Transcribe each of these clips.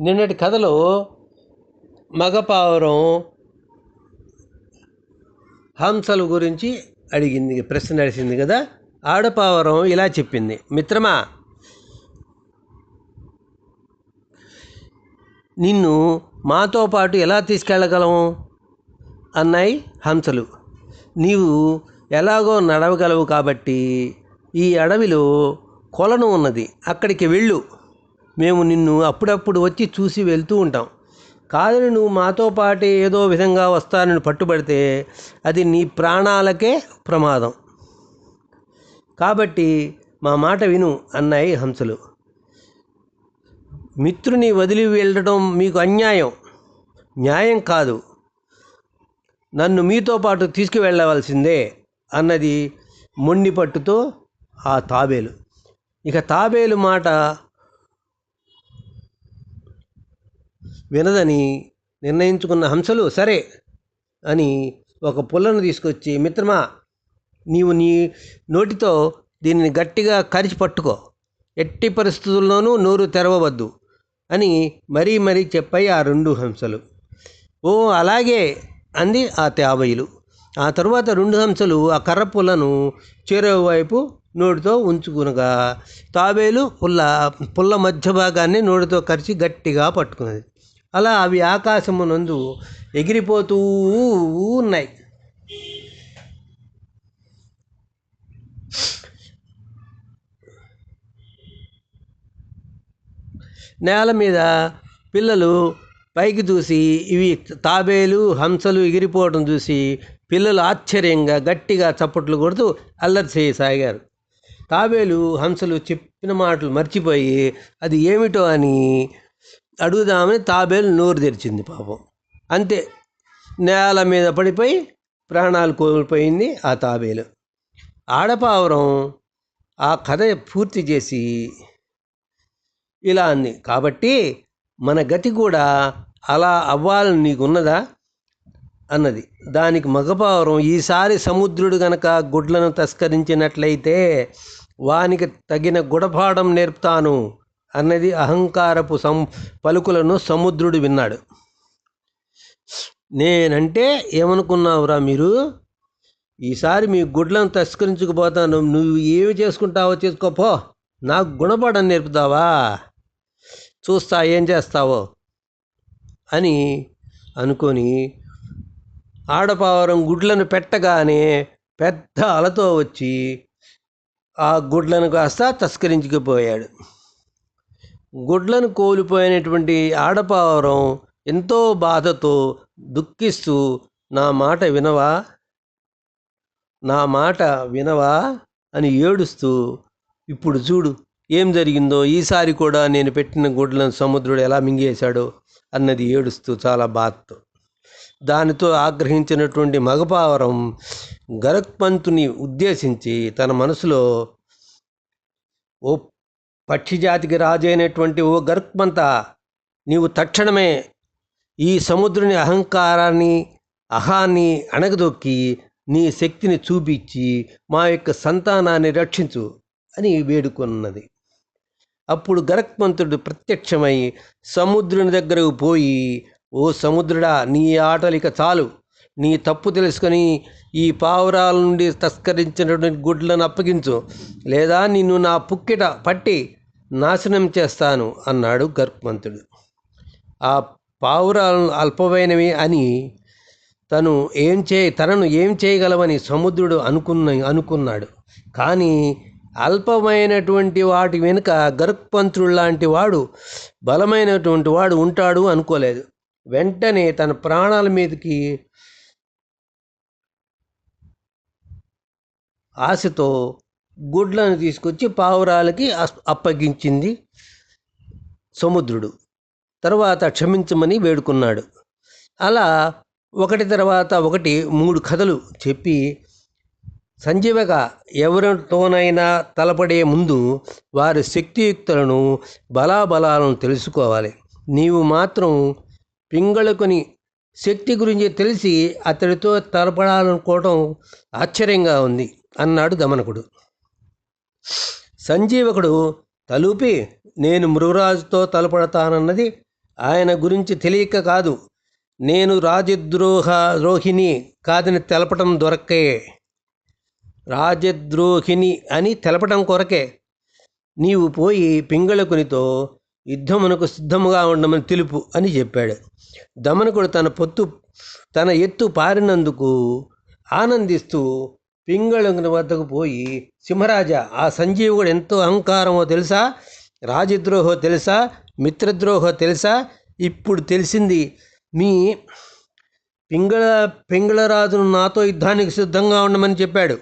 నిన్నటి కథలో మగపావురం హంసల గురించి అడిగింది ప్రశ్న నడిచింది కదా? ఆడపావురం ఇలా చెప్పింది. మిత్రమా నిన్ను మాతో పాటు ఎలా తీసుకెళ్ళగలము అన్నాయి హంసలు. నీవు ఎలాగో నడవగలవు కాబట్టి ఈ అడవిలో కొలను ఉన్నది. అక్కడికి వెళ్ళు. మేము నిన్ను అప్పుడప్పుడు వచ్చి చూసి వెళ్తూ ఉంటాం. కాదని నువ్వు మాతో పాటే ఏదో విధంగా వస్తానని పట్టుబడితే అది నీ ప్రాణాలకే ప్రమాదం. కాబట్టి మా మాట విను అన్నాయి హంసలు. మిత్రుని వదిలి వెళ్ళడం మీకు అన్యాయం. న్యాయం కాదు. నన్ను మీతో పాటు తీసుకువెళ్ళవలసిందే అన్నది మొండిపట్టుతో ఆ తాబేలు. ఇక తాబేలు మాట వినదని నిర్ణయించుకున్న హంసలు సరే అని ఒక పుల్లను తీసుకొచ్చి మిత్రమా నీవు నీ నోటితో దీనిని గట్టిగా కరిచి పట్టుకో. ఎట్టి పరిస్థితుల్లోనూ నోరు తెరవవద్దు అని మరీ మరీ చెప్పాయి ఆ రెండు హంసలు. ఓ అలాగే అంది ఆ తాబేలు ఆ తరువాత రెండు హంసలు ఆ కర్ర పుల్లను చెరువు నోటితో ఉంచుకునగా తాబేలు పుల్ల పుల్ల మధ్య భాగాన్ని నోటితో కరిచి గట్టిగా పట్టుకున్నది. అలా అవి ఆకాశమునందు ఎగిరిపోతూ ఉన్నాయి. నేల మీద పిల్లలు పైకి చూసి ఇవి తాబేలు హంసలు ఎగిరిపోవడం చూసి పిల్లలు ఆశ్చర్యంగా గట్టిగా చప్పట్లు కొడుతూ అల్లరి చేయసాగారు. తాబేలు హంసలు చెప్పిన మాటలు మర్చిపోయి అది ఏమిటో అని అడుగుదామని తాబేలు నోరు తెరిచింది పాపం. అంతే నేల మీద పడిపోయి ప్రాణాలు కోల్పోయింది ఆ తాబేలు. ఆడపావురం ఆ కథ పూర్తి చేసి ఇలా అంది. కాబట్టి మన గతి కూడా అలా అవ్వాలని నీకున్నదా? అన్నది. దానికి మగపావురం ఈసారి సముద్రుడు గనక గుడ్లను తస్కరించినట్లయితే వానికి తగిన గుడపాఠం నేర్పుతాను. అన్నది అహంకారపు సం పలుకులను సముద్రుడు విన్నాడు. నేనంటే ఏమనుకున్నావురా మీరు? ఈసారి మీ గుడ్లను తస్కరించుకుపోతాను. నువ్వు ఏమి చేసుకుంటావో చేసుకోపో. నాకు గుణపాఠం నేర్పుతావా? చూస్తా ఏం చేస్తావో అని అనుకొని ఆడపావరం గుడ్లను పెట్టగానే పెద్ద అలతో వచ్చి ఆ గుడ్లను కాస్త తస్కరించుకుపోయాడు. గుడ్లను కోల్పోయినటువంటి ఆడపావరం ఎంతో బాధతో దుఃఖిస్తూ నా మాట వినవా? నా మాట వినవా? అని ఏడుస్తూ ఇప్పుడు చూడు ఏం జరిగిందో? ఈసారి కూడా నేను పెట్టిన గుడ్లను సముద్రుడు ఎలా మింగేశాడో? అన్నది ఏడుస్తూ చాలా బాధతో. దానితో ఆగ్రహించినటువంటి మగపావరం గరక్పంతుని ఉద్దేశించి తన మనసులో ఓ పక్షిజాతికి రాజైనటువంటి ఓ గరుక్మంత నీవు తక్షణమే ఈ సముద్రుని అహంకారాన్ని అహాన్ని అణగదొక్కి నీ శక్తిని చూపించి మా యొక్క సంతానాన్ని రక్షించు అని వేడుకున్నది. అప్పుడు గరక్మంతుడు ప్రత్యక్షమై సముద్రుని దగ్గరకు పోయి ఓ సముద్రుడా నీ ఆటలిక చాలు. నీ తప్పు తెలుసుకొని ఈ పావురాల నుండి తస్కరించినటువంటి గుడ్లను అప్పగించు. లేదా నిన్ను నా పుక్కిట పట్టి నాశనం చేస్తాను అన్నాడు గర్భమంతుడు. ఆ పావురాలను అల్పమైనవి అని తను ఏం చే తనను ఏం చేయగలవని సముద్రుడు అనుకున్న అనుకున్నాడు. కానీ అల్పమైనటువంటి వాటి వెనుక గరుక్పంతుడు లాంటి వాడు బలమైనటువంటి వాడు ఉంటాడు అనుకోలేదు. వెంటనే తన ప్రాణాల మీదకి ఆశతో గుడ్లను తీసుకొచ్చి పావురాలకి అప్పగించింది సముద్రుడు. తర్వాత క్షమించమని వేడుకున్నాడు. అలా ఒకటి తర్వాత ఒకటి మూడు కథలు చెప్పి సంజీవగా ఎవరితోనైనా తలపడే ముందు వారి శక్తియుక్తులను బలాబలాలను తెలుసుకోవాలి. నీవు మాత్రం పింగళకుని శక్తి గురించి తెలిసి అతడితో తలపడాలనుకోవటం ఆశ్చర్యంగా ఉంది అన్నాడు దమనకుడు. సంజీవకుడు తలూపి నేను మృగరాజుతో తలపడతానన్నది ఆయన గురించి తెలియక కాదు. నేను రాజద్రోహ ద్రోహిణి కాదని తెలపటం దొరకే రాజద్రోహిణి అని తెలపటం కొరకే. నీవు పోయి పింగళకునితో యుద్ధమునకు సిద్ధముగా ఉండమని తెలుపు అని చెప్పాడు. దమనకుడు తన పొత్తు తన ఎత్తు పారినందుకు ఆనందిస్తూ పింగళకుని వద్దకు పోయి సింహరాజా ఆ సంజీవుడు ఎంతో అహంకారమో తెలుసా? రాజద్రోహో తెలుసా? మిత్రద్రోహో తెలుసా? ఇప్పుడు తెలిసింది మీ పింగళ పింగళరాజును నాతో యుద్ధానికి సిద్ధంగా ఉండమని చెప్పాడు.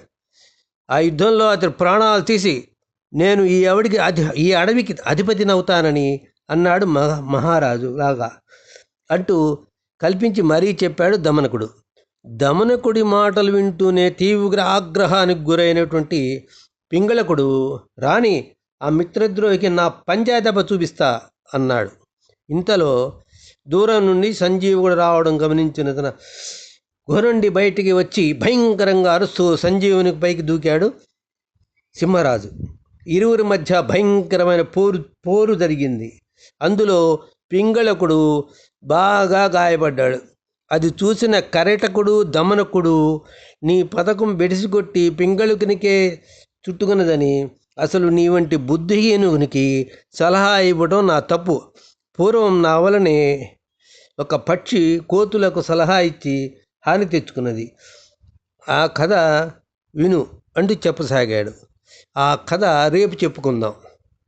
ఆ యుద్ధంలో అతని ప్రాణాలు తీసి నేను ఈ అడవికి అధి ఈ అడవికి అధిపతినవుతానని అన్నాడు మహా మహారాజు. లాగా అంటూ కల్పించి మరీ చెప్పాడు దమనకుడు. దమనకుడి మాటలు వింటూనే తీవ్ర ఆగ్రహానికి గురైనటువంటి పింగళకుడు రాణి ఆ మిత్రద్రోహికి నా పంచాదెబ్బ చూపిస్తా అన్నాడు. ఇంతలో దూరం నుండి సంజీవుడు రావడం గమనించిన తన గుహ బయటికి వచ్చి భయంకరంగా అరుస్తూ సంజీవుని పైకి దూకాడు సింహరాజు. ఇరువురి మధ్య భయంకరమైన పోరు పోరు జరిగింది. అందులో పింగళకుడు బాగా గాయపడ్డాడు. అది చూసిన కరెటకుడు దమనకుడు నీ పథకం బెడిసికొట్టి పింగళుకునికే చుట్టుకున్నదని అసలు నీ వంటి బుద్ధిహీనునికి సలహా ఇవ్వడం నా తప్పు. పూర్వం నా వలనే ఒక పక్షి కోతులకు సలహా ఇచ్చి హాని తెచ్చుకున్నది. ఆ కథ విను అంటూ చెప్పసాగాడు. ఆ కథ రేపు చెప్పుకుందాం.